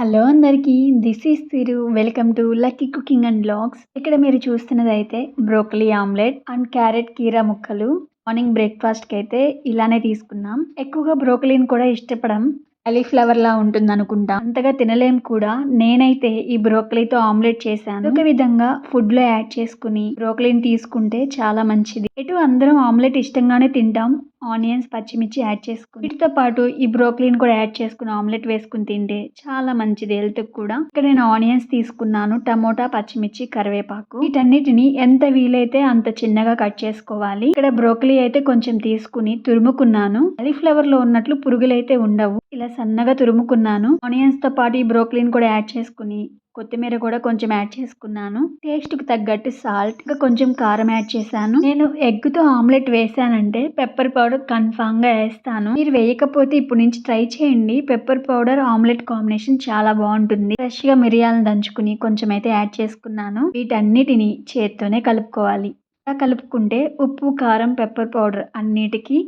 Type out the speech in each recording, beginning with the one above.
Hello అందరికీ this is Tiru. Welcome to lucky cooking and vlogs ఇక్కడ మీరు చూస్తున్నది అయితే బ్రోకలీ ఆమ్లెట్ అండ్ క్యారెట్ కీరా ముక్కలు. మార్నింగ్ బ్రేక్ఫాస్ట్కి అయితే ఇలానే తీసుకున్నాం. ఎక్కువగా బ్రోకలీని కూడా ఇష్టపడం కాలీఫ్లవర్ లా ఉంటుంది అనుకుంటా అంతగా తినలేం కూడా. నేనైతే ఈ బ్రోకలీతో ఆమ్లెట్ చేశాను. ఒక విధంగా ఫుడ్లో యాడ్ చేసుకుని బ్రోకలీని తీసుకుంటే చాలా మంచిది. ఎటు అందరం ఆమ్లెట్ ఇష్టంగానే తింటాం. ఆనియన్స్ పచ్చిమిర్చి యాడ్ చేసుకుని. వీటితో పాటు ఈ బ్రోకలీని కూడా యాడ్ చేసుకుని ఆమ్లెట్ వేసుకుని తింటే చాలా మంచిది హెల్త్ కూడా. ఇక్కడ నేను ఆనియన్స్ తీసుకున్నాను టమోటా పచ్చిమిర్చి కరివేపాకు. వీటన్నిటిని ఎంత వీలైతే అంత చిన్నగా కట్ చేసుకోవాలి. ఇక్కడ బ్రోకలీ అయితే కొంచెం తీసుకుని తురుముకున్నాను. కాలీఫ్లవర్లో ఉన్నట్లు పురుగులైతే ఉండవు. ఇలా సన్నగా తురుముకున్నాను. ఆనియన్స్తో పాటు ఈ బ్రోకలీని కూడా యాడ్ చేసుకుని కొత్తిమీర కూడా కొంచెం యాడ్ చేసుకున్నాను. టేస్ట్కి తగ్గట్టు సాల్ట్ ఇంకా కొంచెం కారం యాడ్ చేశాను. నేను ఎగ్తో ఆమ్లెట్ వేసానంటే పెప్పర్ పౌడర్ కన్ఫామ్గా వేస్తాను. మీరు వేయకపోతే ఇప్పుడు నుంచి ట్రై చేయండి. పెప్పర్ పౌడర్ ఆమ్లెట్ కాంబినేషన్ చాలా బాగుంటుంది. ఫ్రెష్గా మిరియాలను దంచుకుని కొంచెం అయితే యాడ్ చేసుకున్నాను. వీటన్నిటిని చేత్తోనే కలుపుకోవాలి. అలా కలుపుకుంటే ఉప్పు కారం పెప్పర్ పౌడర్ అన్నిటికీ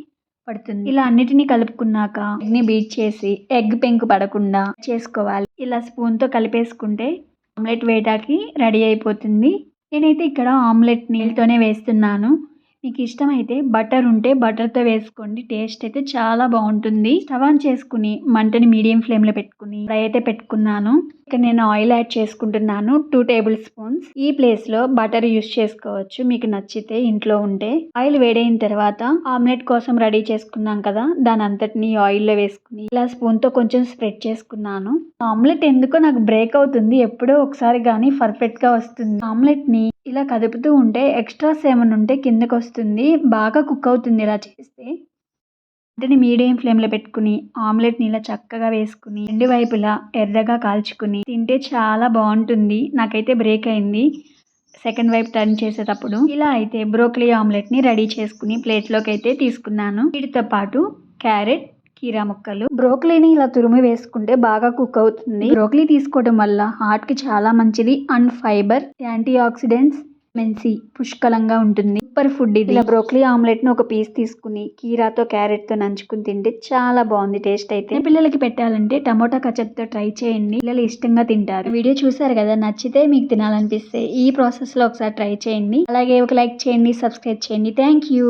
పడుతుంది. ఇలా అన్నిటినీ కలుపుకున్నాక ఎగ్ని బీట్ చేసి ఎగ్ పెంకు పడకుండా చేసుకోవాలి. ఇలా స్పూన్తో కలిపేసుకుంటే ఆమ్లెట్ వేయడానికి రెడీ అయిపోతుంది. నేనైతే ఇక్కడ ఆమ్లెట్ నీళ్ళతోనే వేస్తున్నాను. మీకు ఇష్టమైతే బటర్ ఉంటే బటర్తో వేసుకోండి. టేస్ట్ అయితే చాలా బాగుంటుంది. స్టవ్ ఆన్ చేసుకుని మంటని మీడియం ఫ్లేమ్లో పెట్టుకుని ఫ్రై అయితే పెట్టుకున్నాను. ఇక్కడ నేను ఆయిల్ యాడ్ చేసుకుంటున్నాను. Two tablespoons. ఈ ప్లేస్లో బటర్ యూస్ చేసుకోవచ్చు. మీకు నచ్చితే ఇంట్లో ఉంటే. ఆయిల్ వేడైన తర్వాత ఆమ్లెట్ కోసం రెడీ చేసుకున్నాం కదా దాని అంతటిని ఆయిల్లో వేసుకుని ఇలా స్పూన్తో కొంచెం స్ప్రెడ్ చేసుకున్నాను. ఆమ్లెట్ ఎందుకో నాకు బ్రేక్ అవుతుంది. ఎప్పుడో ఒకసారి కానీ పర్ఫెక్ట్గా వస్తుంది. ఆమ్లెట్ని ఇలా కదుపుతూ ఉంటే ఎక్స్ట్రాస్ ఏమైనా ఉంటే కిందకు వస్తుంది బాగా కుక్ అవుతుంది ఇలా చేస్తే. అంటే మీడియం ఫ్లేమ్లో పెట్టుకుని ఆమ్లెట్ని ఇలా చక్కగా వేసుకుని రెండు వైపులా ఎర్రగా కాల్చుకుని తింటే చాలా బాగుంటుంది. నాకైతే బ్రేక్ అయింది సెకండ్ వైపు టర్న్ చేసేటప్పుడు. ఇలా అయితే బ్రోకలీ ఆమ్లెట్ని రెడీ చేసుకుని ప్లేట్లోకి అయితే తీసుకున్నాను. వీటితో పాటు క్యారెట్ కీరా ముక్కలు. బ్రోకలీని ఇలా తురిమి వేసుకుంటే బాగా కుక్ అవుతుంది. బ్రోకలీ తీసుకోవడం వల్ల హార్ట్కి చాలా మంచిది. అండ్ ఫైబర్ యాంటీ ఆక్సిడెంట్స్ మెన్సీ పుష్కలంగా ఉంటుంది. సూపర్ ఫుడ్ ఇది. ఇలా బ్రోకలీ ఆమ్లెట్ని ఒక పీస్ తీసుకుని కీరాతో క్యారెట్తో నంచుకుని తింటే చాలా బాగుంది. టేస్ట్ అయితే. పిల్లలకి పెట్టాలంటే టమోటా కచప్తో ట్రై చేయండి. పిల్లలు ఇష్టంగా తింటారు. వీడియో చూసారు కదా? నచ్చితే మీకు తినాలనిపిస్తే ఈ ప్రాసెస్లో ఒకసారి ట్రై చేయండి. అలాగే ఒక లైక్ చేయండి సబ్స్క్రైబ్ చేయండి. Thank you.